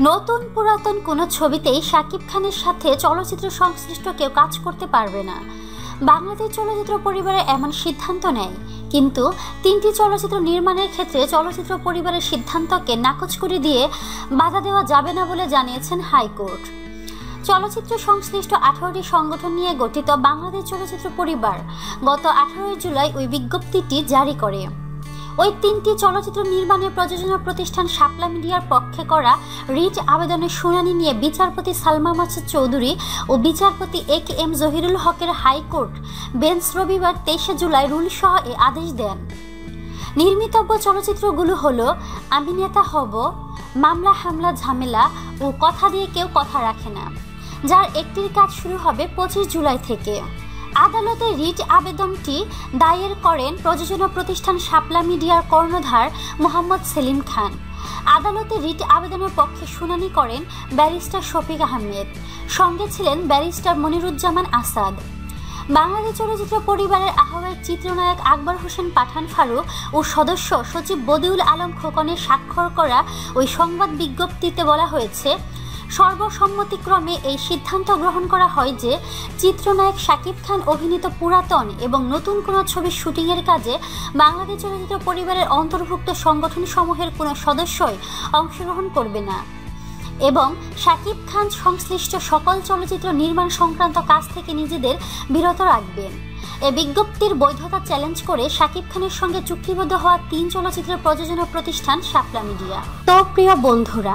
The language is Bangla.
নতুন পুরাতন কোনো ছবিতেই শাকিব খানের সাথে চলচ্চিত্র সংশ্লিষ্ট কেউ কাজ করতে পারবে না। বাংলাদেশ চলচ্চিত্র পরিবারে এমন সিদ্ধান্ত নেয়, কিন্তু তিনটি চলচ্চিত্র নির্মাণের ক্ষেত্রে চলচ্চিত্র পরিবারের সিদ্ধান্তকে নাকচ করে দিয়ে বাধা দেওয়া যাবে না বলে জানিয়েছেন হাইকোর্ট। চলচ্চিত্র সংশ্লিষ্ট আঠারোটি সংগঠন নিয়ে গঠিত বাংলাদেশ চলচ্চিত্র পরিবার গত আঠারোই জুলাই ওই বিজ্ঞপ্তিটি জারি করে। ওই তিনটি চলচ্চিত্র নির্মাণের প্রযোজনা প্রতিষ্ঠান শাপলা মিডিয়ার পক্ষে করা রিট আবেদনের শুনানি নিয়ে বিচারপতি সালমা মাসুদ চৌধুরী ও বিচারপতি এ কে এম জহিরুল হকের হাইকোর্ট বেঞ্চ রবিবার তেইশে জুলাই রুলসহ এ আদেশ দেন। নির্মিতব্য চলচ্চিত্রগুলো হল, আমি নেতা হব, মামলা, হামলা, ঝামেলা ও কথা দিয়ে কেউ কথা রাখে না, যার একটির কাজ শুরু হবে পঁচিশ জুলাই থেকে। আদালতে রিট আবেদনটি দায়ের করেন প্রযোজনা প্রতিষ্ঠান শাপলা মিডিয়ার কর্ণধার মোহাম্মদ সেলিম খান। আদালতে রিট আবেদনের পক্ষে শুনানি করেন ব্যারিস্টার শফিক আহমেদ। সঙ্গে ছিলেন ব্যারিস্টার মনিরুজ্জামান আসাদ। বাংলাদেশ চলচ্চিত্র পরিবারের আহ্বায়ক চিত্রনায়ক আকবর হোসেন পাঠান ফারুক ও সদস্য সচিব বদিউল আলম খোকনের স্বাক্ষর করা ওই সংবাদ বিজ্ঞপ্তিতে বলা হয়েছে সর্বসম্মতিক্রমে এই সিদ্ধান্ত গ্রহণ করা হয় যে চিত্রনায়ক শাকিব খান অভিনীত পুরাতন এবং নতুন কোনো ছবির শুটিংয়ের কাজে বাংলাদেশ চলচ্চিত্র পরিবারের অন্তর্ভুক্ত সংগঠনসমূহের কোনো সদস্যই অংশগ্রহণ করবে না। এবং শাকিব খান সংশ্লিষ্ট সকল চলচ্চিত্র নির্মাণ সংক্রান্ত কাজ থেকে নিজেদের বিরত রাখবেন। এ বিজ্ঞপ্তির বৈধতা চ্যালেঞ্জ করে শাকিব খানের সঙ্গে চুক্তিবদ্ধ হওয়া তিন চলচ্চিত্রের প্রযোজনা প্রতিষ্ঠান শাপলা মিডিয়া। তো প্রিয় বন্ধুরা